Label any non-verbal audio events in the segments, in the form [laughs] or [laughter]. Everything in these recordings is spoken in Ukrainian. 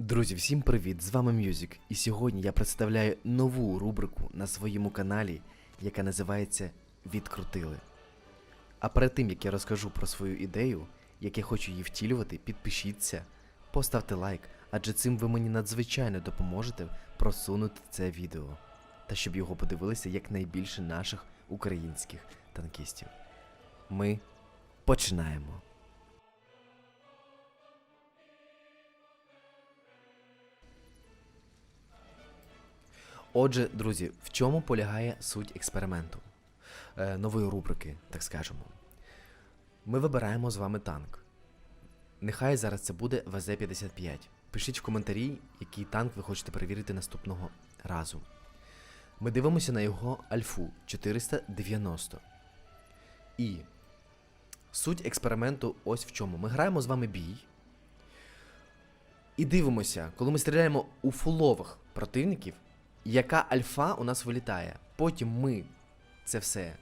Друзі, всім привіт! З вами Мюзик. І сьогодні я представляю нову рубрику на своєму каналі, яка називається Відкрутили. А перед тим як я розкажу про свою ідею, як я хочу її втілювати, підпишіться, поставте лайк, адже цим ви мені надзвичайно допоможете просунути це відео, та щоб його подивилися якнайбільше наших українських танкістів. Ми починаємо. Отже, друзі, в чому полягає суть експерименту? Е, нової рубрики, так скажемо. Ми вибираємо з вами танк. Нехай зараз це буде ВЗ-55. Пишіть в коментарі, який танк ви хочете перевірити наступного разу. Ми дивимося на його альфу 490. І суть експерименту ось в чому. Ми граємо з вами бій. І дивимося, коли ми стріляємо у фулових противників, яка альфа у нас вилітає. Потім ми це все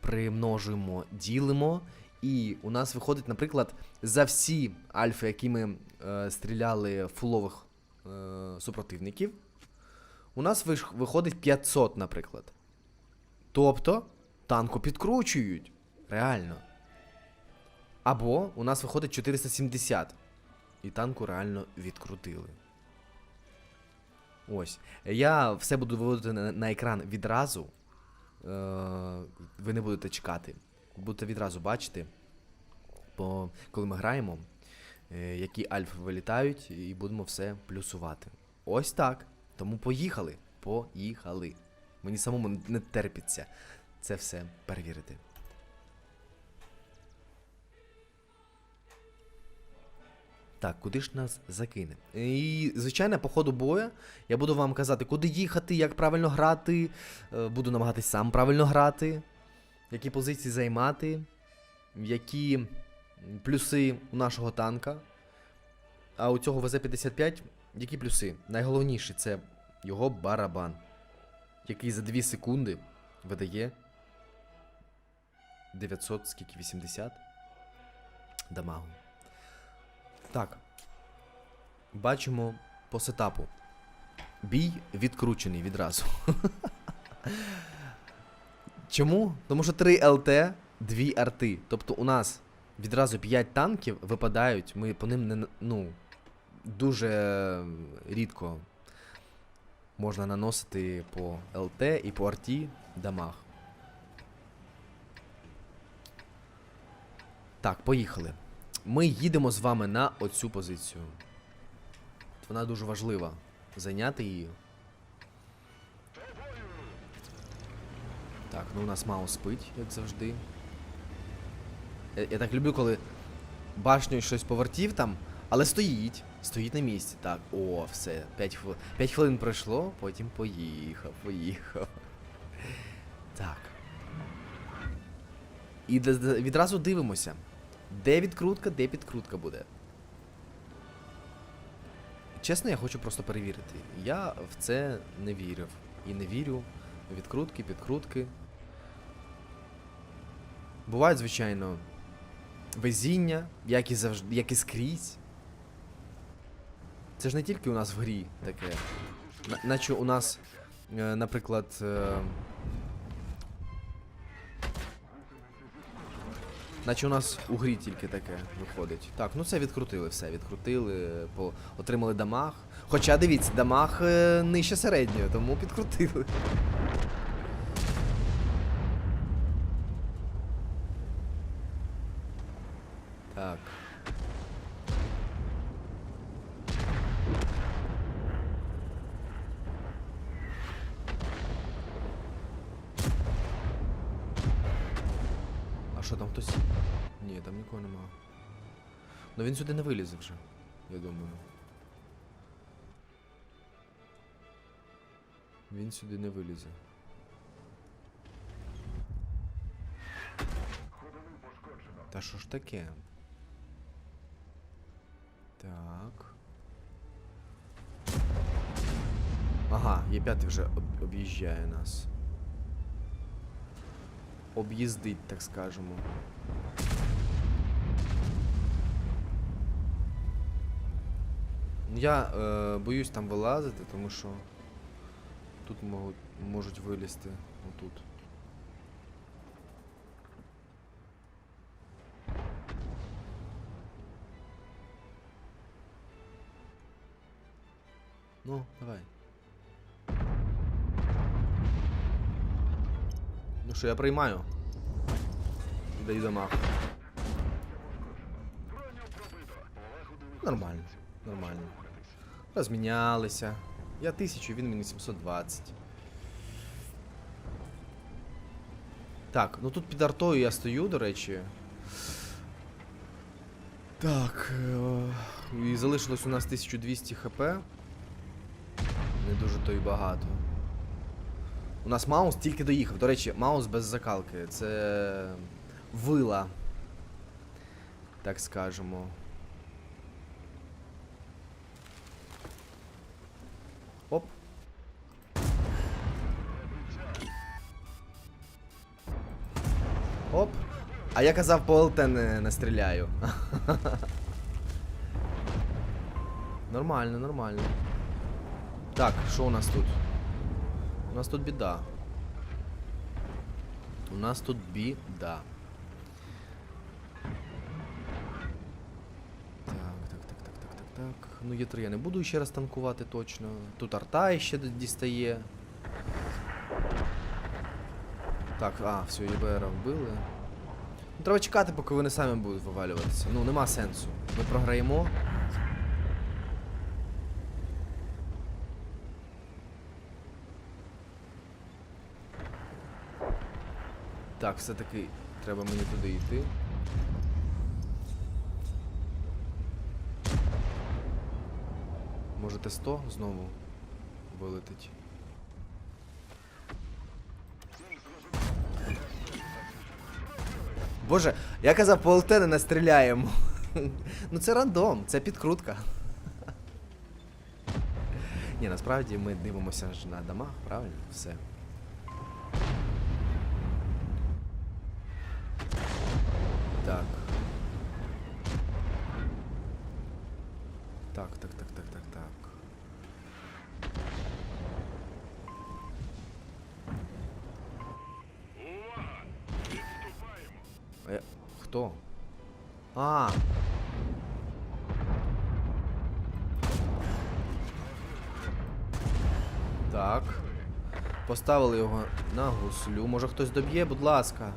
примножуємо, ділимо, і у нас виходить, наприклад, за всі альфи, які ми е, стріляли фулових е, супротивників, у нас виходить 500, наприклад. Тобто танку підкручують. Реально. Або у нас виходить 470. І танку реально відкрутили. Ось. Я все буду виводити на, на екран відразу. Е, ви не будете чекати. Будете відразу бачити, бо коли ми граємо, е, які альфи вилітають, і будемо все плюсувати. Ось так. Тому поїхали. Поїхали. Мені самому не терпиться це все перевірити. Так, куди ж нас закине? І, звичайно, по ходу бою я буду вам казати, куди їхати, як правильно грати. е, Буду намагатись сам правильно грати, які позиції займати, які плюси у нашого танка. А у цього ВЗ-55 які плюси? Найголовніше це його барабан, який за 2 секунди видає 900, скільки 80 дамагу. Так. Бачимо по сетапу. Бій відкручений відразу. [laughs] Чому? Тому що 3 ЛТ, 2 арти. Тобто у нас відразу 5 танків випадають, ми по ним не. ну, дуже рідко можна наносити по ЛТ і по арті дамаг. Так, поїхали. Ми їдемо з вами на оцю позицію. Вона дуже важлива. Зайняти її. Так, ну у нас Маус спить, як завжди. Я, я так люблю, коли башню щось повертів там, але стоїть. Стоїть на місці. Так, о, все. 5 хвилин. 5 хвилин пройшло, потім поїхав, поїхав. Так. І відразу дивимося. Де відкрутка, де підкрутка буде. Чесно, я хочу просто перевірити. Я в це не вірив. І не вірю. Відкрутки, підкрутки. Бувають, звичайно, везіння, як і завжди, як і скрізь. Це ж не тільки у нас в грі таке. На- Наче у нас, е, наприклад. Наче у нас у грі тільки таке виходить. Так, ну це відкрутили все, відкрутили, по... отримали дамаг. Хоча дивіться, дамаг е, нижче середньої, тому підкрутили. Так. А що там хтось? Ні, там нікого нема. Ну він сюди не вилізе вже, я думаю. Він сюди не вилізе. Та що ж таке? Так. Ага, є п'ятий вже об- об'їжджає нас. Об'їздить, так скажемо. Я е, боюсь там вилазити, тому що тут можуть, можуть вилізти отут. Ну, давай. Ну що, я приймаю. Даю дамаг. Нормально, нормально. Розмінялися. Я 1000, він мені 720. Так, ну тут під артою я стою, до речі. Так. е, І залишилось у нас 1200 хп. Не дуже то й багато. У нас Маус тільки доїхав. До речі, Маус без закалки. Це вила. Так скажемо. Оп. Оп. А я казав, по ЛТ не, не стріляю. [laughs] нормально, нормально. Так, що у нас тут? У нас тут біда. У нас тут біда. Так, так, так, так, так, так, так. Ну, є 3 я не буду ще раз танкувати точно. Тут арта ще дістає. Так, а, все, ЄБР вбили. Ну, треба чекати, поки вони самі будуть вивалюватися. Ну, нема сенсу. Ми програємо. Так, все-таки треба мені туди йти. Може Т-100 знову вилетить. Боже, я казав, по ЛТ не настріляємо. [laughs] ну це рандом, це підкрутка. [laughs] Ні, насправді ми дивимося ж на домах, правильно? Все. Так. Так, так, так, так, так, так. Е, хто? А. Так. Поставили його на гуслю. Може хтось доб'є, будь ласка.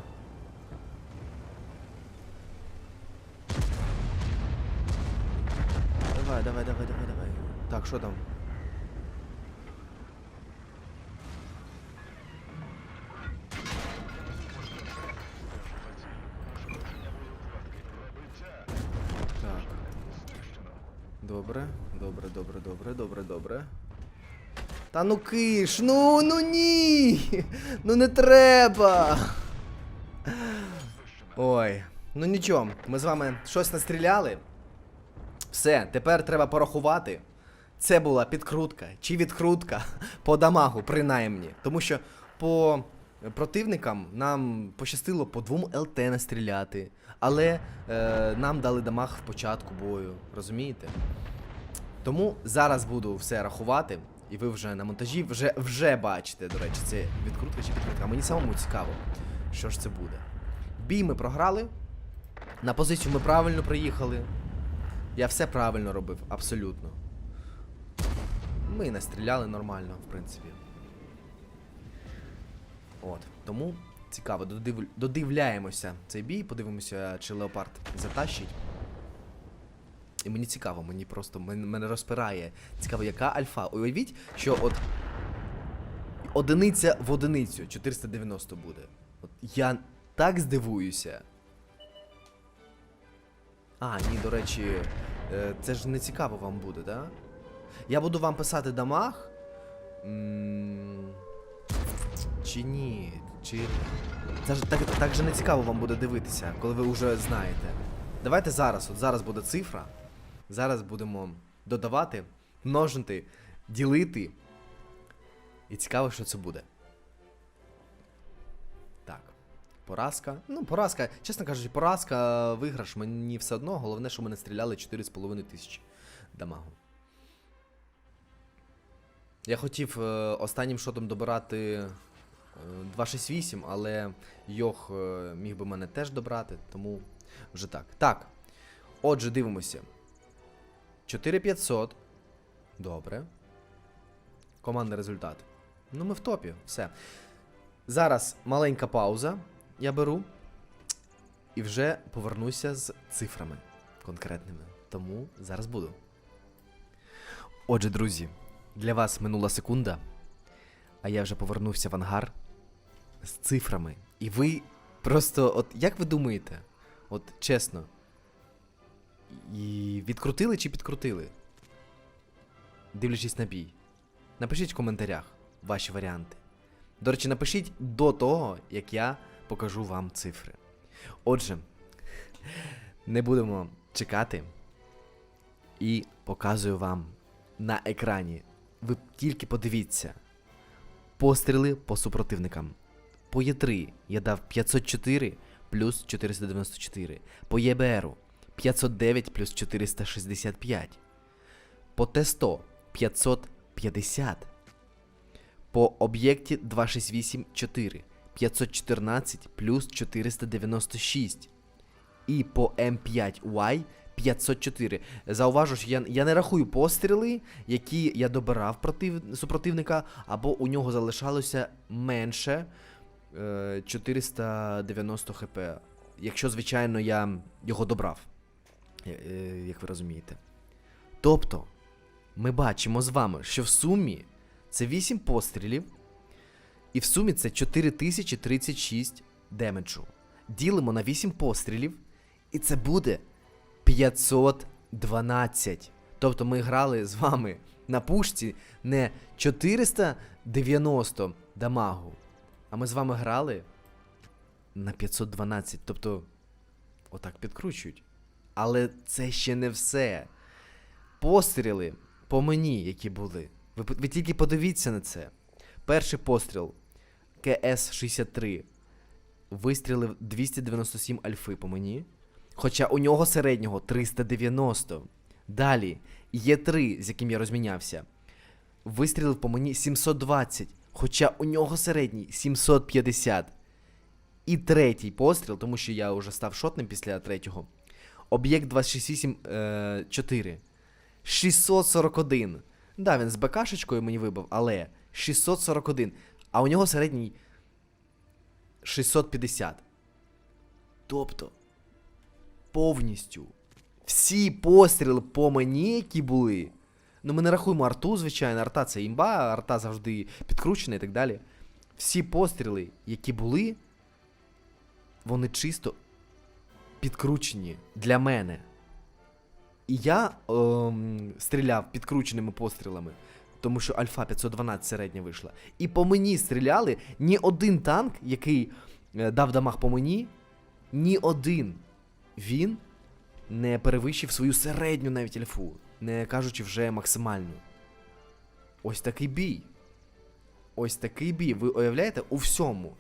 Що там? Так. Добре, добре, добре, добре, добре, добре. Та ну киш, ну, ну ні! Ну не треба. Ой, ну нічого, ми з вами щось настріляли. Все, тепер треба порахувати. Це була підкрутка чи відкрутка по дамагу, принаймні. Тому що по противникам нам пощастило по двом ЛТ настріляти. Але е, нам дали дамаг в початку бою, розумієте? Тому зараз буду все рахувати, і ви вже на монтажі вже, вже бачите, до речі, це відкрутка чи підкрутка. Мені самому цікаво, що ж це буде. Бій ми програли. На позицію ми правильно приїхали. Я все правильно робив, абсолютно. Ми настріляли нормально, в принципі. От. Тому цікаво, додив... додивляємося цей бій, подивимося, чи Леопард затащить. І мені цікаво, мені просто мене розпирає. Цікаво, яка альфа. Уявіть, що от одиниця в одиницю 490 буде. От я так здивуюся. А, ні, до речі, е, це ж не цікаво вам буде, да? Я буду вам писати дамаг. Чи ні? Чи. Це ж так, так же не цікаво вам буде дивитися, коли ви вже знаєте. Давайте зараз, от зараз буде цифра. Зараз будемо додавати, множити, ділити. І цікаво, що це буде. Так. Поразка. Ну, поразка, чесно кажучи, поразка, виграш, мені все одно. Головне, що ми не стріляли 4,5 тисячі дамагу. Я хотів е, останнім шотом добирати е, 268, але Йох е, міг би мене теж добрати, тому вже так. Так. Отже, дивимося. 4500. Добре. Командний результат. Ну, ми в топі, все. Зараз маленька пауза. Я беру. І вже повернуся з цифрами конкретними. Тому зараз буду. Отже, друзі, для вас минула секунда, а я вже повернувся в ангар з цифрами. І ви просто, от як ви думаєте, от чесно, і відкрутили чи підкрутили? Дивлячись на бій. Напишіть в коментарях ваші варіанти. До речі, напишіть до того, як я покажу вам цифри. Отже, не будемо чекати. І показую вам на екрані. Ви тільки подивіться. Постріли по супротивникам. По Є3 я дав 504 плюс 494. По ЄБРу 509 плюс 465. По Т100 550. По об'єкті 268 4 514 плюс 496. І по М5Y 504. Зауважу, що я, я не рахую постріли, які я добирав против, супротивника, або у нього залишалося менше е, 490 хп. Якщо, звичайно, я його добрав. Е, е, як ви розумієте. Тобто, ми бачимо з вами, що в сумі це 8 пострілів, і в сумі це 4036 демеджу. Ділимо на 8 пострілів, і це буде 512. Тобто ми грали з вами на пушці не 490 дамагу, а ми з вами грали на 512. Тобто, отак підкручують. Але це ще не все. Постріли по мені, які були. Ви, ви тільки подивіться на це. Перший постріл КС-63 вистрілив 297 альфи по мені. Хоча у нього середнього 390. Далі Є3, з яким я розмінявся, вистрілив по мені 720. Хоча у нього середній 750. І третій постріл, тому що я вже став шотним після третього. Об'єкт 268 е, 4. 641. Да, він з БКшечкою мені вибив, але 641. А у нього середній 650. Тобто, повністю всі постріли по мені, які були. Ну, ми не рахуємо арту, звичайно, арта це імба, арта завжди підкручена і так далі. Всі постріли, які були, вони чисто підкручені для мене. І я ем, стріляв підкрученими пострілами, тому що Альфа 512 середня вийшла. І по мені стріляли ні один танк, який е, дав дамаг по мені, ні один він не перевищив свою середню навіть альфу, не кажучи вже максимальну. Ось такий бій. Ось такий бій. Ви уявляєте у всьому.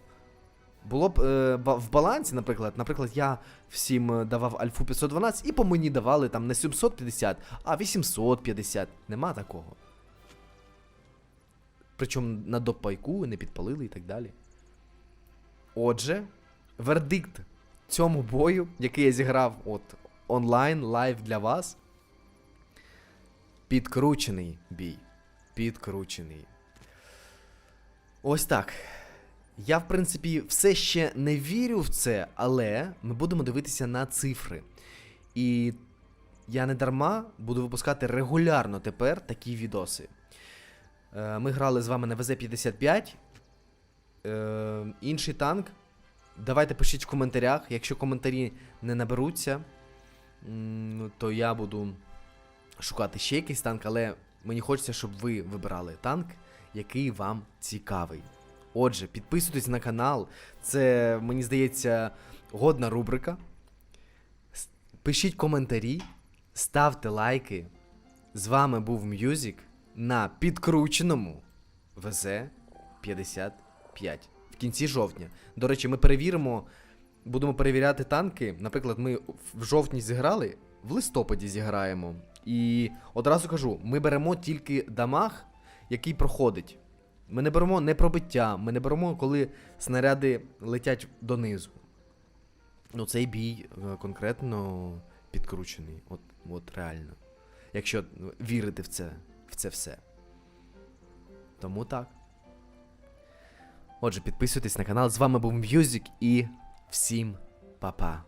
Було б е, в балансі, наприклад, наприклад, я всім е, давав альфу 512 і по мені давали там не 750, а 850. Нема такого. Причому на допайку не підпалили і так далі. Отже, вердикт цьому бою, який я зіграв от онлайн, лайв для вас. Підкручений бій. Підкручений. Ось так. Я, в принципі, все ще не вірю в це, але ми будемо дивитися на цифри. І я не дарма буду випускати регулярно тепер такі відоси. Е, Ми грали з вами на ВЗ-55. Е, Інший танк. Давайте пишіть в коментарях. Якщо коментарі не наберуться, то я буду шукати ще якийсь танк, але мені хочеться, щоб ви вибирали танк, який вам цікавий. Отже, підписуйтесь на канал. Це, мені здається, годна рубрика. Пишіть коментарі, ставте лайки. З вами був М'юзік на підкрученому ВЗ-55 в кінці жовтня. До речі, ми перевіримо, будемо перевіряти танки. Наприклад, ми в жовтні зіграли, в листопаді зіграємо. І одразу кажу, ми беремо тільки дамаг, який проходить. Ми не беремо не пробиття, ми не беремо, коли снаряди летять донизу. Ну, цей бій е, конкретно підкручений. От, от реально. Якщо вірити в це, в це все. Тому так. Отже, підписуйтесь на канал. З вами був М'юзік і всім па-па.